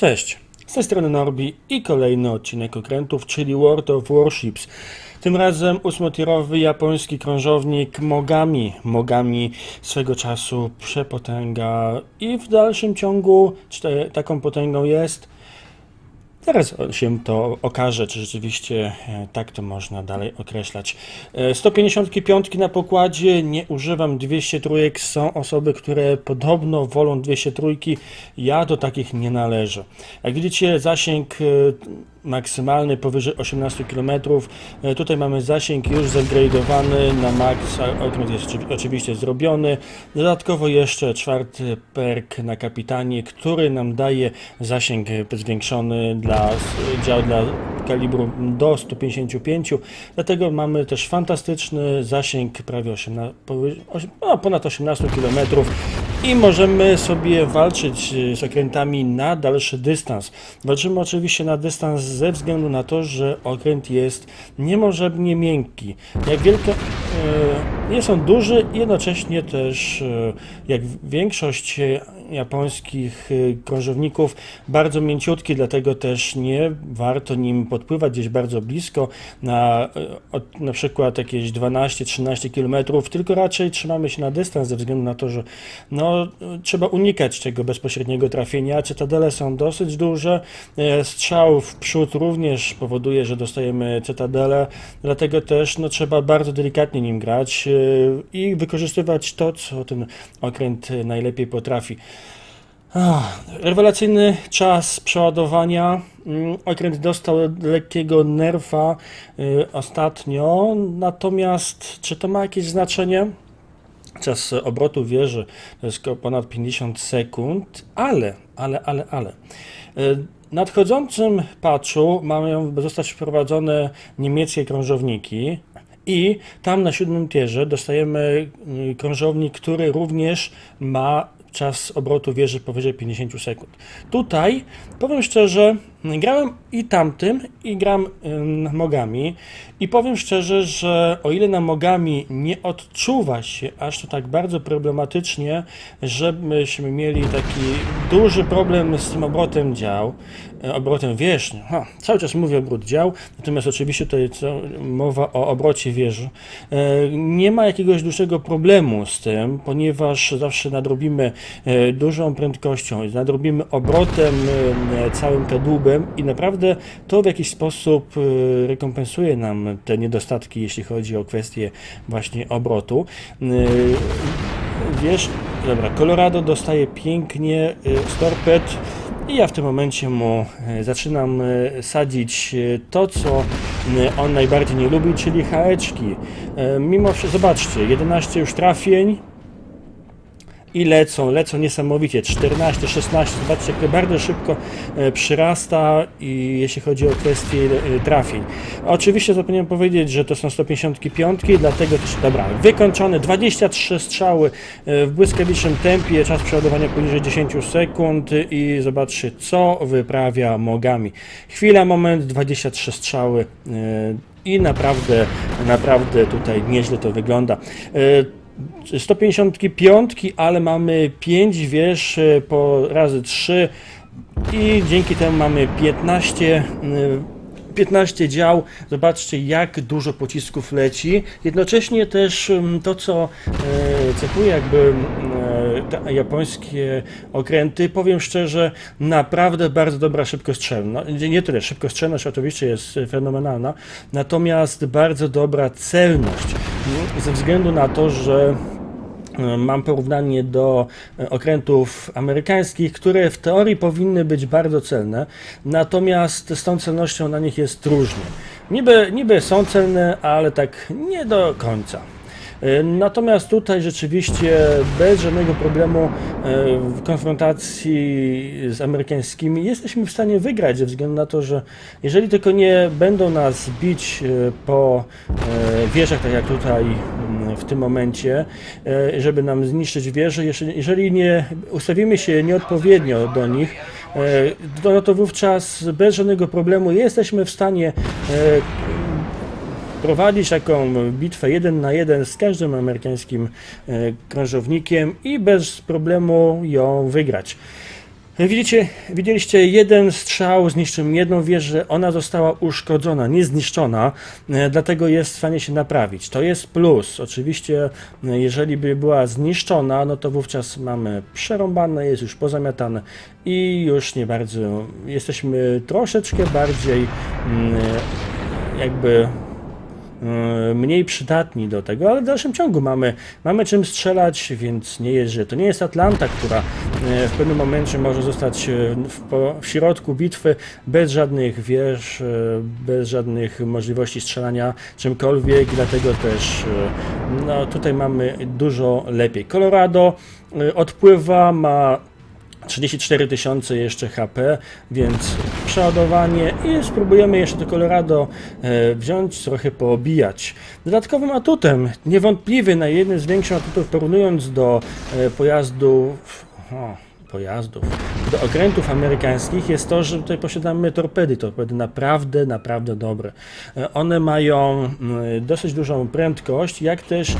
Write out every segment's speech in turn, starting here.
Cześć, z tej strony Norbi i kolejny odcinek okrętów, czyli World of Warships. Tym razem ósmotierowy japoński krążownik Mogami. Mogami swego czasu przepotęga i w dalszym ciągu taką potęgą jest. Zaraz się to okaże, czy rzeczywiście e, tak to można dalej określać. E, 155 na pokładzie, nie używam 203. Są osoby, które podobno wolą 203. Ja do takich nie należę. Jak widzicie, zasięg e, maksymalny powyżej 18 km. E, Tutaj mamy zasięg już zupgrade'owany na max, okręt jest oczywi- oczywiście zrobiony. Dodatkowo jeszcze czwarty perk na kapitanie, który nam daje zasięg zwiększony dla dział dla kalibru do 155. Dlatego mamy też fantastyczny zasięg prawie 18, powyżej- osie- no, ponad 18 km i możemy sobie walczyć e, z okrętami na dalszy dystans. Walczymy oczywiście na dystans ze względu na to, że okręt jest niemożebnie miękki. Jak wielka, e, jest on duży, jednocześnie też e, jak większość japońskich krążowników bardzo mięciutki, dlatego też nie warto nim podpływać gdzieś bardzo blisko na, na przykład jakieś 12-13 km, tylko raczej trzymamy się na dystans ze względu na to, że no, e, trzeba unikać tego bezpośredniego trafienia. Cytadele są dosyć duże, e, strzał w przód również powoduje, że dostajemy cytadele, dlatego też no, trzeba bardzo delikatnie nim grać e, i wykorzystywać to, co ten okręt e, najlepiej potrafi. Rewelacyjny czas przeładowania. Mm, Okręt dostał lekkiego nerfa y, ostatnio, natomiast czy to ma jakieś znaczenie? Czas obrotu wieży to jest ponad 50 sekund, ale, ale, ale, ale. W nadchodzącym patchu mają zostać wprowadzone niemieckie krążowniki i tam na siódmym tierze dostajemy y, krążownik, który również ma czas obrotu wieży powyżej 50 sekund. Tutaj powiem szczerze, grałem i tamtym, i gram ym, mogami. I powiem szczerze, że o ile na mogami nie odczuwa się aż to tak bardzo problematycznie, żebyśmy mieli taki duży problem z tym obrotem dział, e, obrotem wież. Ha, cały czas mówię obrót dział, natomiast oczywiście tutaj mowa o obrocie wieży. E, Nie ma jakiegoś dłuższego problemu z tym, ponieważ zawsze nadrobimy e, dużą prędkością, nadrobimy obrotem całym kadłubem i naprawdę to w jakiś sposób e, rekompensuje nam te niedostatki, jeśli chodzi o kwestię właśnie obrotu. E, Wiesz, dobra, Colorado dostaje pięknie z torped i ja w tym momencie mu zaczynam sadzić to, co on najbardziej nie lubi, czyli haeczki. Mimo wszystko, zobaczcie, 11 już trafień, i lecą, lecą niesamowicie, 14, 16, zobaczcie jak bardzo szybko e, przyrasta i jeśli chodzi o kwestię e, trafień. Oczywiście zapomniałem powiedzieć, że to są 155, dlatego też, dobra, wykończone, 23 strzały e, w błyskawicznym tempie, czas przeładowania poniżej 10 sekund i zobaczcie co wyprawia mogami. Chwila, moment, 23 strzały i naprawdę, naprawdę tutaj nieźle to wygląda. E, 155, ale mamy 5 wież po razy 3 i dzięki temu mamy 15 y, 15 dział, zobaczcie jak dużo pocisków leci. Jednocześnie też ym, to, co e, cechuje jakby e, te japońskie okręty, powiem szczerze, naprawdę bardzo dobra szybkostrzelność. Nie, nie tyle, szybkostrzelność oczywiście jest fenomenalna, natomiast bardzo dobra celność. Ze względu na to, że E, Mam porównanie do e, okrętów amerykańskich, które w teorii powinny być bardzo celne, natomiast z tą celnością na nich jest różnie. Niby, niby są celne, ale tak nie do końca. E, Natomiast tutaj rzeczywiście bez żadnego problemu e, w konfrontacji z amerykańskimi jesteśmy w stanie wygrać ze względu na to, że jeżeli tylko nie będą nas bić e, po wieżach, tak jak tutaj mm, w tym momencie, żeby nam zniszczyć wieże, jeżeli, nie ustawimy się nieodpowiednio do nich, no to wówczas bez żadnego problemu jesteśmy w stanie prowadzić taką bitwę jeden na jeden z każdym amerykańskim e, krążownikiem i bez problemu ją wygrać. Widzicie, widzieliście jeden strzał zniszczył jedną wieżę, ona została uszkodzona, nie zniszczona, e, dlatego jest w stanie się naprawić. To jest plus. Oczywiście, e, jeżeli by była zniszczona, no to wówczas mamy przerąbane, jest już pozamiatane i już nie bardzo jesteśmy troszeczkę bardziej mm, jakby mniej przydatni do tego, ale w dalszym ciągu mamy, mamy czym strzelać, więc nie jest, że to nie jest Atlanta, która e, w pewnym momencie może zostać e, w, w środku bitwy bez żadnych wież, bez żadnych możliwości strzelania czymkolwiek, dlatego też no, tutaj mamy dużo lepiej. Colorado odpływa, ma 34 tysiące jeszcze HP, więc przeładowanie i spróbujemy jeszcze to Colorado e, wziąć, trochę poobijać. Dodatkowym atutem, niewątpliwy na jednym z większych atutów porównując do e, pojazdów, o, pojazdów, do okrętów amerykańskich jest to, że tutaj posiadamy torpedy, torpedy naprawdę, naprawdę dobre. E, One mają mm, dosyć dużą prędkość, jak też i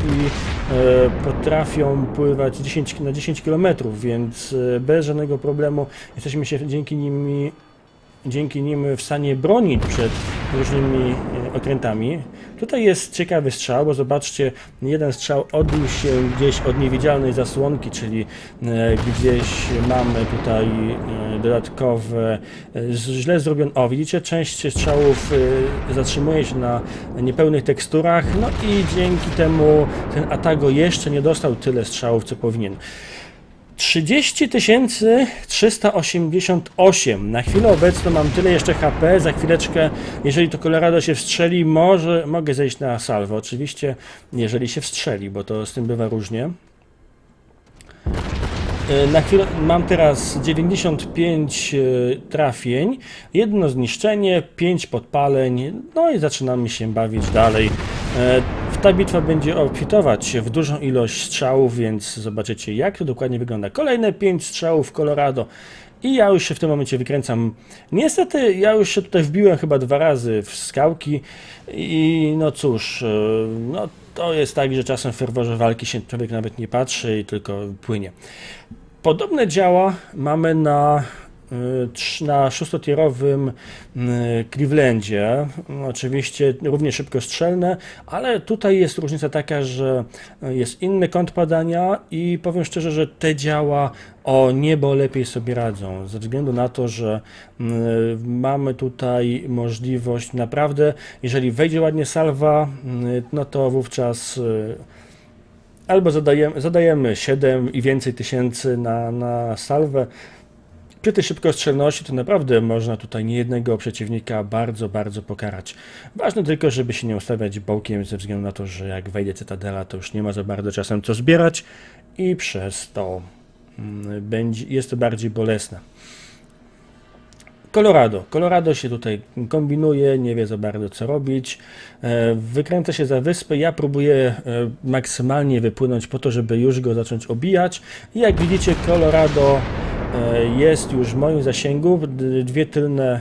potrafią pływać 10, na 10 km, więc bez żadnego problemu jesteśmy się dzięki nimi dzięki nim w stanie bronić przed różnymi e, okrętami. Tutaj jest ciekawy strzał, bo zobaczcie, jeden strzał odbił się gdzieś od niewidzialnej zasłonki, czyli e, gdzieś mamy tutaj e, dodatkowe, źle zrobiony. O, widzicie, część strzałów zatrzymuje się na niepełnych teksturach, no i dzięki temu ten Atago jeszcze nie dostał tyle strzałów, co powinien. 30 388. Na chwilę obecną mam tyle jeszcze HP. Za chwileczkę, jeżeli to Colorado się wstrzeli, może mogę zejść na salwę. Oczywiście, jeżeli się wstrzeli, bo to z tym bywa różnie. E, Na chwilę mam teraz 95 e, trafień, jedno zniszczenie, 5 podpaleń, no i zaczynamy się bawić dalej. Ta bitwa będzie obfitować w dużą ilość strzałów, więc zobaczycie jak to dokładnie wygląda. Kolejne 5 strzałów w Colorado i ja już się w tym momencie wykręcam. Niestety ja już się tutaj wbiłem chyba dwa razy w skałki i no cóż, e, no to jest tak, że czasem w ferworze walki się człowiek nawet nie patrzy i tylko płynie. Podobne działa mamy na, na szóstotierowym y, Clevelandzie. Oczywiście równie szybkostrzelne, ale tutaj jest różnica taka, że jest inny kąt padania i powiem szczerze, że te działa o niebo lepiej sobie radzą, ze względu na to, że y, mamy tutaj możliwość naprawdę, jeżeli wejdzie ładnie salwa, y, no to wówczas y, albo zadajemy, zadajemy 7 i więcej tysięcy na, na salwę. Przy tej szybkostrzelności to naprawdę można tutaj niejednego przeciwnika bardzo, bardzo pokarać. Ważne tylko, żeby się nie ustawiać bokiem ze względu na to, że jak wejdzie Cytadela, to już nie ma za bardzo czasem co zbierać i przez to mm, będzie, jest to bardziej bolesne. Colorado. Colorado się tutaj kombinuje, nie wie za bardzo co robić. E, Wykręca się za wyspę. Ja próbuję e, maksymalnie wypłynąć po to, żeby już go zacząć obijać. I jak widzicie, Colorado jest już w moim zasięgu. Dwie tylne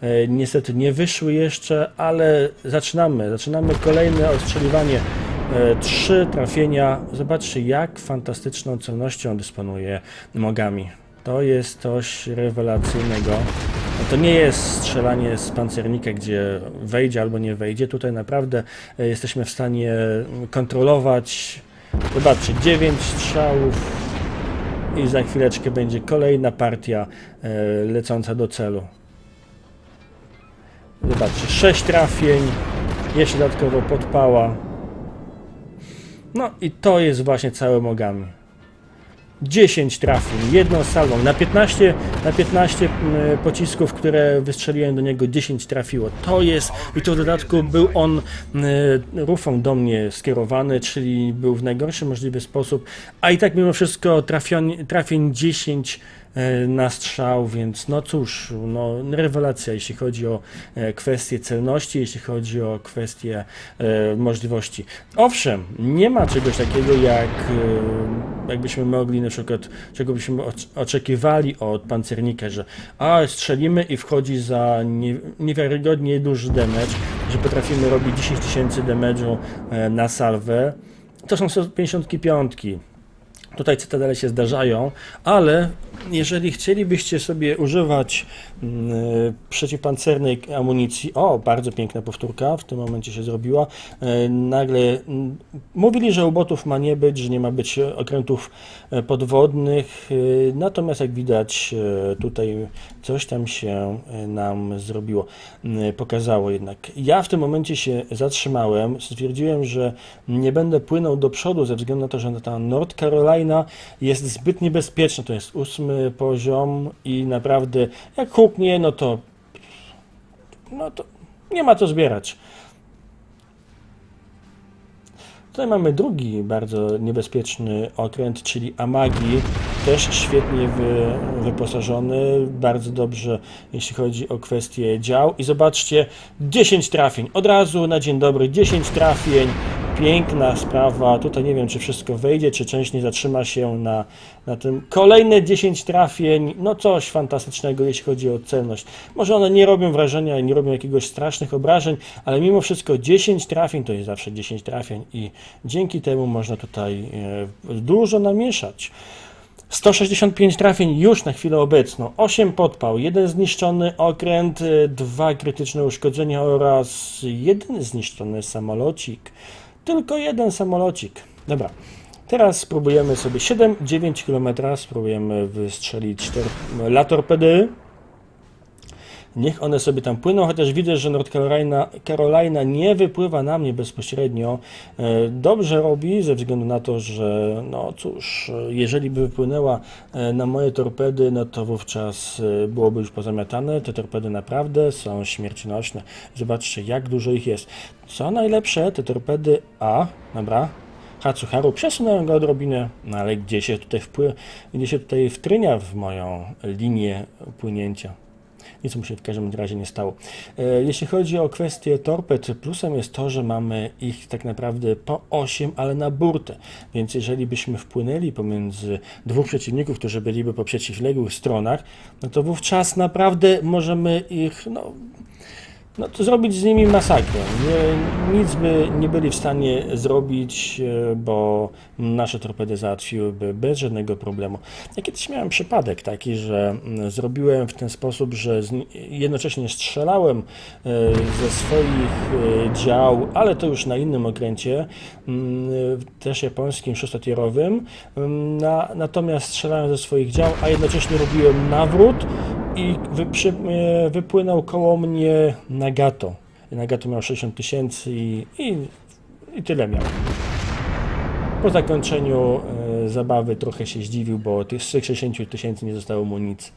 e, niestety nie wyszły jeszcze, ale zaczynamy. Zaczynamy kolejne ostrzeliwanie. E, Trzy trafienia. Zobaczcie, jak fantastyczną celnością dysponuje Mogami. To jest coś rewelacyjnego. No To nie jest strzelanie z pancernika, gdzie wejdzie albo nie wejdzie. Tutaj naprawdę e, jesteśmy w stanie kontrolować. Zobaczcie, 9 strzałów i za chwileczkę będzie kolejna partia e, lecąca do celu. Zobaczcie, 6 trafień, jeszcze dodatkowo podpała. No i to jest właśnie całe Mogami. 10 trafień, jedną salwą. Na 15, na 15 mm, pocisków, które wystrzeliłem do niego, 10 trafiło. To jest, i to w dodatku był on mm, rufą do mnie skierowany, czyli był w najgorszy możliwy sposób, a i tak mimo wszystko trafion, trafień 10 e, na strzał, więc no cóż, no rewelacja, jeśli chodzi o e, kwestie celności, jeśli chodzi o kwestie e, możliwości. Owszem, nie ma czegoś takiego jak e, jakbyśmy mogli na przykład, czego byśmy oc- oczekiwali od pancernika, że a strzelimy i wchodzi za nie, niewiarygodnie duży damage, że potrafimy robić 10 tysięcy damage'u e, na salwę. To są 155. Tutaj cytadele się zdarzają, ale jeżeli chcielibyście sobie używać mm, e, przeciwpancernej amunicji, o, bardzo piękna powtórka w tym momencie się zrobiła, e, nagle mm, mówili, że u botów ma nie być, że nie ma być okrętów e, podwodnych, natomiast jak widać tutaj coś tam się nam zrobiło, pokazało jednak. Ja w tym momencie się zatrzymałem, stwierdziłem, że nie będę płynął do przodu ze względu na to, że ta North Carolina jest zbyt niebezpieczna. To jest ósmy poziom i naprawdę jak huknie, no to no to nie ma co zbierać. Tutaj mamy drugi bardzo niebezpieczny okręt, czyli Amagi, też świetnie wy, wyposażony, bardzo dobrze jeśli chodzi o kwestię dział. I zobaczcie, 10 trafień, od razu na dzień dobry, 10 trafień, piękna sprawa. Tutaj nie wiem, czy wszystko wejdzie, czy część nie zatrzyma się na, na tym. Kolejne 10 trafień, no coś fantastycznego, jeśli chodzi o celność. Może one nie robią wrażenia, nie robią jakiegoś strasznych obrażeń, ale mimo wszystko 10 trafień to jest zawsze 10 trafień i dzięki temu można tutaj e, dużo namieszać. 165 trafień już na chwilę obecną, 8 podpał, jeden zniszczony okręt, e, dwa krytyczne uszkodzenia oraz jeden zniszczony samolocik. Tylko jeden samolocik. Dobra. Teraz spróbujemy sobie 7-9 km, spróbujemy wystrzelić 4 latorpedy. Niech one sobie tam płyną, chociaż widzę, że North Carolina, Carolina nie wypływa na mnie bezpośrednio. E, Dobrze robi ze względu na to, że no cóż, jeżeli by wypłynęła e, na moje torpedy, no to wówczas e, byłoby już pozamiatane. Te torpedy naprawdę są śmiercionośne. Zobaczcie, jak dużo ich jest. Co najlepsze, te torpedy A, dobra, Hatsuharu przesunąłem go odrobinę, no ale gdzie się tutaj wpły, gdzie się tutaj wtrynia w moją linię płynięcia. Nic mu się w każdym razie nie stało. E, Jeśli chodzi o kwestię torped, plusem jest to, że mamy ich tak naprawdę po 8, ale na burtę. Więc jeżeli byśmy wpłynęli pomiędzy dwóch przeciwników, którzy byliby po przeciwległych stronach, no to wówczas naprawdę możemy ich no, no to zrobić z nimi masakrę. Nie, nic by nie byli w stanie zrobić, e, bo nasze torpedy załatwiłyby bez żadnego problemu. Ja kiedyś miałem przypadek taki, że mm, zrobiłem w ten sposób, że jednocześnie strzelałem e, ze swoich e, dział, ale to już na innym okręcie, mm, też japońskim szóstotierowym, mm, na, natomiast strzelałem ze swoich dział, a jednocześnie robiłem nawrót i wy, przy, e, wypłynął koło mnie Nagato. Nagato miał 60 tysięcy i, i, i tyle miał. Po zakończeniu e, zabawy trochę się zdziwił, bo tych z tych 60 tysięcy nie zostało mu nic.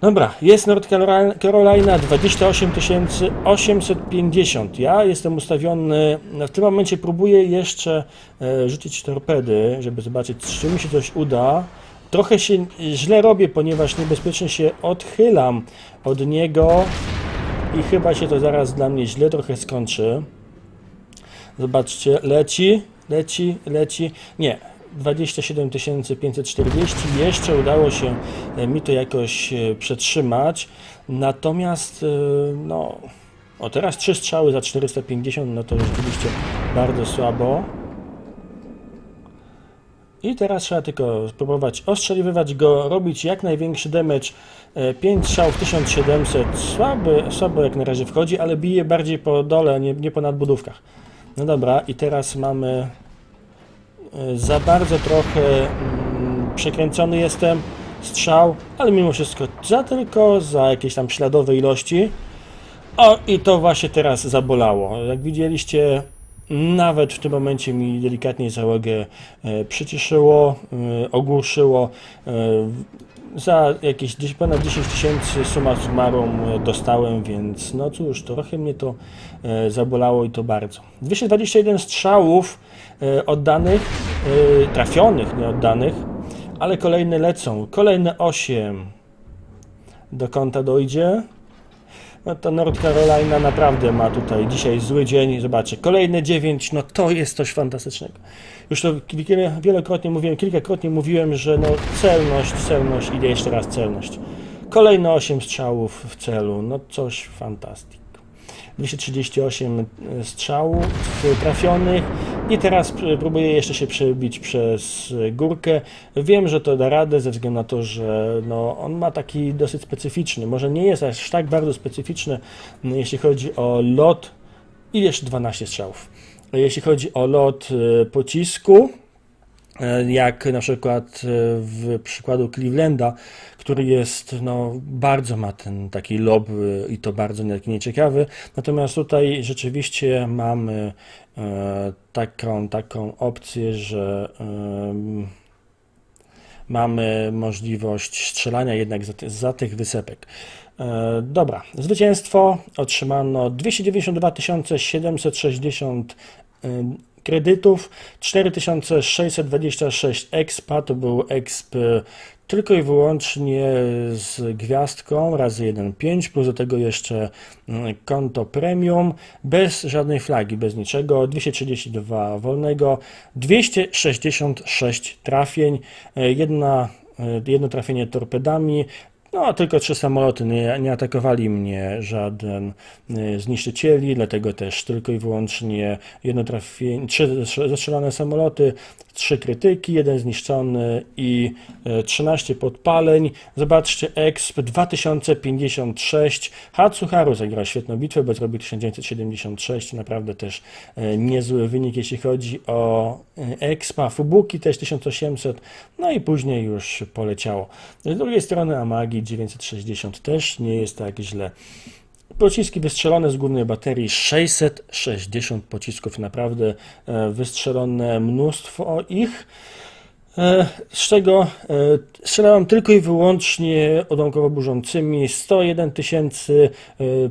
Dobra, jest North Carolina- Carolina 28 850. Ja jestem ustawiony, no w tym momencie próbuję jeszcze e, rzucić torpedy, żeby zobaczyć, czy mi się coś uda. Trochę się źle robię, ponieważ niebezpiecznie się odchylam od niego i chyba się to zaraz dla mnie źle trochę skończy. Zobaczcie, leci, leci, leci. Nie, 27 540. Jeszcze udało się e, mi to jakoś e, przetrzymać. Natomiast, e, no, o teraz trzy strzały za 450, no to rzeczywiście bardzo słabo. I teraz trzeba tylko spróbować ostrzeliwać go, robić jak największy damage. 5 strzałów 1700, słaby, słabo jak na razie wchodzi, ale bije bardziej po dole, nie, nie po nadbudówkach. No dobra, i teraz mamy e, za bardzo trochę mm, przekręcony jestem strzał, ale mimo wszystko za tylko za jakieś tam śladowe ilości. O, i to właśnie teraz zabolało. Jak widzieliście, nawet w tym momencie mi delikatnie załogę e, przyciszyło, e, ogłuszyło. E, za jakieś 10 ponad 10 tysięcy summa summarum dostałem, więc no cóż, trochę mnie to zabolało i to bardzo. 221 strzałów oddanych, trafionych, nie oddanych, ale kolejne lecą. Kolejne 8 do konta dojdzie. No to North Carolina naprawdę ma tutaj dzisiaj zły dzień. Zobaczcie, kolejne 9, no to jest coś fantastycznego. Już to wielokrotnie mówiłem, kilkakrotnie mówiłem, że no celność, celność, idę jeszcze raz celność. Kolejne 8 strzałów w celu, no coś fantastyk. 238 strzałów trafionych, I teraz próbuję jeszcze się przebić przez e, górkę. Wiem, że to da radę ze względu na to, że no, on ma taki dosyć specyficzny. Może nie jest aż tak bardzo specyficzny, m, jeśli chodzi o lot. I jeszcze 12 strzałów. Jeśli chodzi o lot e, pocisku, e, jak na przykład e, w przykładu Clevelanda, który jest, no, bardzo ma ten taki lob e, i to bardzo nieciekawy. Natomiast tutaj rzeczywiście mamy e, taką, taką opcję, że mamy możliwość strzelania jednak za, za tych wysepek. E, dobra, zwycięstwo otrzymano 292 760 em, kredytów, 4626 expa, to był exp tylko i wyłącznie z gwiazdką razy 1,5, plus do tego jeszcze mm, konto premium, bez żadnej flagi, bez niczego, 232 wolnego, 266 trafień, e, jedna, e, jedno trafienie torpedami, no, tylko trzy samoloty, nie, nie atakowali mnie żaden y, zniszczycieli, dlatego też tylko i wyłącznie jedno trafienie, trzy zestrzelone samoloty, trzy krytyki, jeden zniszczony i y, 13 podpaleń. Zobaczcie, EXP 2056. Hatsuharu zagrał świetną bitwę, bo zrobił 1976, naprawdę też y, niezły wynik, jeśli chodzi o y, EXPA. Fubuki też 1800, no i później już poleciało. Z drugiej strony Amagi 960 też nie jest tak źle. Pociski wystrzelone z głównej baterii 660 pocisków, naprawdę e, wystrzelone mnóstwo ich. E, Z czego e, strzelałem tylko i wyłącznie odłamkowo burzącymi 101 tysięcy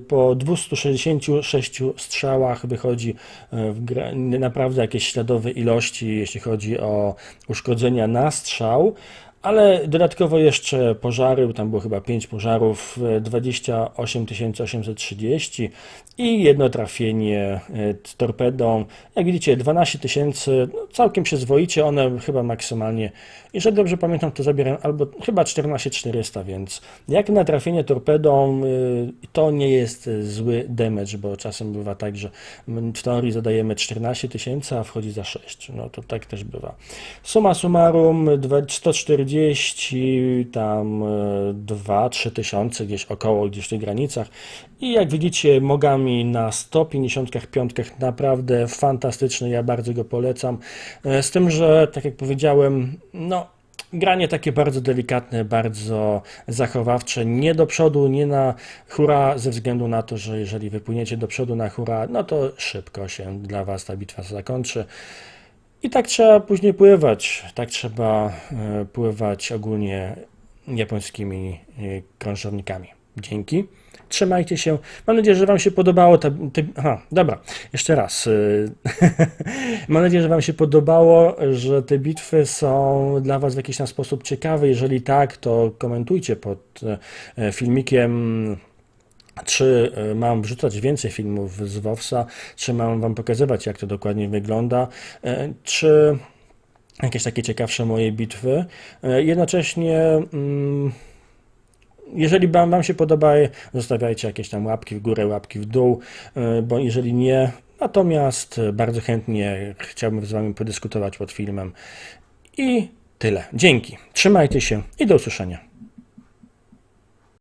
po 266 strzałach wychodzi naprawdę jakieś śladowe ilości, jeśli chodzi o uszkodzenia na strzał. Ale dodatkowo jeszcze pożary, tam było chyba 5 pożarów, e, 28 830 i jedno trafienie e, torpedą. Jak widzicie 12 tysięcy, no całkiem przyzwoicie, one chyba maksymalnie, jeżeli dobrze pamiętam, to zabieram albo chyba 14 400, więc jak na trafienie torpedą e, to nie jest zły damage, bo czasem bywa tak, że w teorii zadajemy 14 tysięcy, a wchodzi za 6. No to tak też bywa. Suma summarum 140 40, tam e, 2-3 tysiące, gdzieś około, gdzieś w tych granicach. I jak widzicie, Mogami na 155 naprawdę fantastyczny, ja bardzo go polecam. E, z tym, że tak jak powiedziałem, no granie takie bardzo delikatne, bardzo zachowawcze, nie do przodu, nie na hura, ze względu na to, że jeżeli wypłyniecie do przodu na hura, no to szybko się dla Was ta bitwa zakończy. I tak trzeba później pływać. Tak trzeba e, pływać ogólnie japońskimi e, krążownikami. Dzięki. Trzymajcie się. Mam nadzieję, że Wam się podobało. Ta, te, aha, dobra, jeszcze raz. y, Mam nadzieję, że Wam się podobało, że te bitwy są dla Was w jakiś tam sposób ciekawe. Jeżeli tak, to komentujcie pod e, filmikiem. Czy e, mam wrzucać więcej filmów z WoWsa, czy mam Wam pokazywać, jak to dokładnie wygląda, e, czy jakieś takie ciekawsze moje bitwy. E, Jednocześnie, mm, jeżeli Wam Wam się podoba, zostawiajcie jakieś tam łapki w górę, łapki w dół, e, bo jeżeli nie, natomiast e, bardzo chętnie chciałbym z Wami podyskutować pod filmem. I tyle. Dzięki. Trzymajcie się i do usłyszenia.